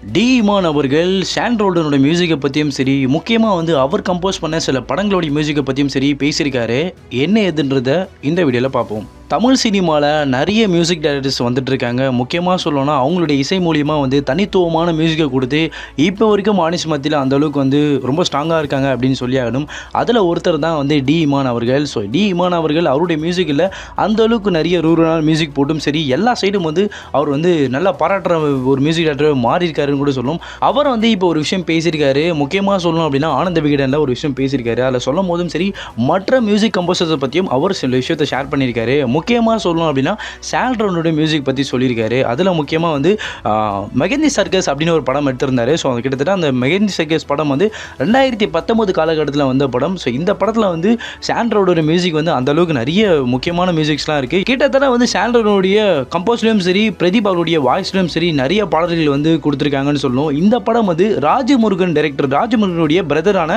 D Imman அவர்கள் சாண்ட்ரோல்டனோட மியூசிக்கை பற்றியும் சரி முக்கியமாக வந்து அவர் கம்போஸ் பண்ண சில படங்களோட மியூசிக்கை பற்றியும் சரி பேசியிருக்காரு. என்ன ஏதுன்றத இந்த வீடியோவில் பார்ப்போம். தமிழ் சினிமாவில் நிறைய மியூசிக் டைரக்டர்ஸ் வந்துட்டு இருக்காங்க முக்கியமாக சொல்லணும்னா அவங்களுடைய இசை மூலியமாக வந்து தனித்துவமான மியூசிக்கை கொடுத்து இப்போ வரைக்கும் மானிஸ் மத்தியில் அந்தளவுக்கு வந்து ரொம்ப ஸ்ட்ராங்காக இருக்காங்க அப்படின்னு சொல்லி ஆகணும். அதில் ஒருத்தர் தான் வந்து டி இமான் அவர்கள். ஸோ டி இமான் அவர்கள் அவருடைய மியூசிக்கில் அந்த அளவுக்கு நிறைய ரூரல் மியூசிக் போட்டும். சரி எல்லா சைடும் வந்து அவர் வந்து நல்லா பாராட்டுற ஒரு மியூசிக் டைரக்டர் மாறி இருக்காருன்னு கூட சொல்லணும். அவர் வந்து இப்போ ஒரு விஷயம் பேசியிருக்காரு. முக்கியமாக சொல்லணும் அப்படின்னா ஆனந்த விகடனில் ஒரு விஷயம் பேசியிருக்காரு. அதில் சொல்லும் போதும் சரி மற்ற மியூசிக் கம்போசர்ஸை பற்றியும் அவர் சில விஷயத்தை ஷேர் பண்ணியிருக்காரு. முக்கியமாக சொல்லணும் அப்படின்னா சால்ட்ரோனுடைய மியூசிக் பற்றி சொல்லியிருக்காரு. அதில் முக்கியமாக வந்து மெகந்தி சர்க்கஸ் அப்படின்னு ஒரு படம் எடுத்திருந்தாரு. ஸோ அது கிட்டத்தட்ட அந்த மெகந்தி சர்க்கஸ் படம் வந்து ரெண்டாயிரத்தி பத்தொம்போது காலகட்டத்தில் வந்த படம். ஸோ இந்த படத்தில் வந்து சாண்ட்ரோட மியூசிக் வந்து அந்த அளவுக்கு நிறைய முக்கியமான மியூசிக்ஸ்லாம் இருக்குது கிட்டத்தட்ட வந்து சாண்ட்ரோனுடைய கம்போஸ்லையும் சரி பிரதீப் அவருடைய வாய்ஸ்லையும் சரி நிறைய பாடல்கள் வந்து கொடுத்துருக்காங்கன்னு சொல்லணும். இந்த படம் வந்து ராஜமுருகன் டைரக்டர் ராஜமுருகனுடைய பிரதரான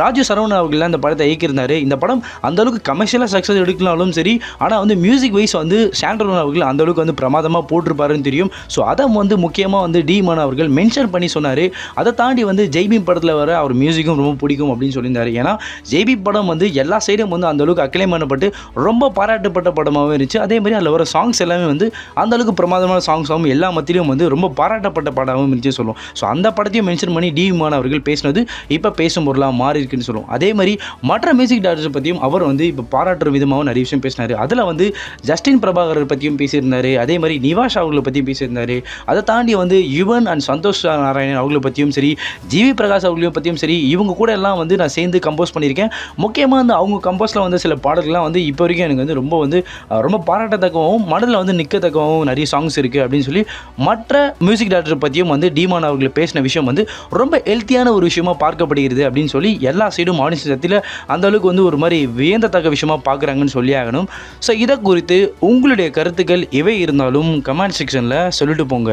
ராஜு சரவணன் அவர்கள் அந்த படத்தை இயக்கியிருந்தார். இந்த படம் அந்தளவுக்கு கமர்ஷியலாக சக்ஸஸ் எடுக்கலாலும் சரி ஆனால் வந்து மியூசிக் வைஸ் வந்து சாண்ட்ரோன் அவர்கள் அந்த அளவுக்கு வந்து பிரமாதமாக போட்டிருப்பாருன்னு தெரியும். ஸோ அதை வந்து முக்கியமாக வந்து டி மன் அவர்கள் மென்ஷன் பண்ணி சொன்னார். அதை தாண்டி வந்து ஜெய்பி படத்தில் வர அவர் மியூசிக்கும் ரொம்ப பிடிக்கும் அப்படின்னு சொல்லியிருந்தாரு. ஏன்னா ஜெய்பி படம் வந்து எல்லா சைடும் வந்து அந்தளவுக்கு அக்ளைம் பண்ணப்பட்டு ரொம்ப பாராட்டப்பட்ட படமாகவும் இருந்துச்சு. அதே மாதிரி அதில் வர சாங்ஸ் எல்லாமே வந்து அந்த அளவுக்கு பிரமாதமான சாங்ஸாகவும் எல்லா மத்தியிலும் வந்து ரொம்ப பாராட்டப்பட்ட படமாகவும் இருந்துச்சு சொல்லுவோம். ஸோ அந்த படத்தையும் மென்ஷன் பண்ணி டி மான் அவர்கள் பேசினது இப்போ பேசும் பொருளாக மாறி இருக்குன்னு சொல்லுவோம். அதே மாதிரி மற்ற மியூசிக் டேரக்டர்ஸ் பற்றியும் அவர் வந்து இப்போ பாராட்டுற விதமாகவும் நிறைய விஷயம் பேசினார். அதில் வந்து ஜஸ்டின் பிரபாகர் பற்றியும் பேசியிருந்தாரு. அதே மாதிரி நிவாஷ் அவர்களை பற்றியும் பேசியிருந்தாரு. அதை தாண்டி வந்து யுவன் அண்ட் சந்தோஷ் நாராயணன் அவங்கள பற்றியும் சரி ஜிவி பிரகாஷ் அவர்களையும் பற்றியும் சரி இவங்க கூட எல்லாம் வந்து நான் சேர்ந்து கம்போஸ் பண்ணியிருக்கேன். முக்கியமாக வந்து அவங்க கம்போஸில் வந்து சில பாடல்கள்லாம் வந்து இப்போ வரைக்கும் எனக்கு வந்து ரொம்ப வந்து ரொம்ப பாராட்டத்தக்கவும் மனதில் வந்து நிற்கத்தக்கவும் நிறைய சாங்ஸ் இருக்குது அப்படின்னு சொல்லி மற்ற மியூசிக் டேரக்டர் பற்றியும் வந்து டிமான் அவர்கள் பேசின விஷயம் வந்து ரொம்ப ஹெல்த்தியான ஒரு விஷயமா பார்க்கப்படுகிறது அப்படின்னு சொல்லி எல்லா சைடும் ஆடியன்ஸ் சத்தில் அந்த அளவுக்கு வந்து ஒரு மாதிரி வியந்தத்தக்க விஷயமா பார்க்குறாங்கன்னு சொல்லி ஆகணும். ஸோ இதை குறித்து உங்களுடைய கருத்துக்கள் எவை இருந்தாலும் கமெண்ட் செக்ஷனில் சொல்லிட்டு போங்க.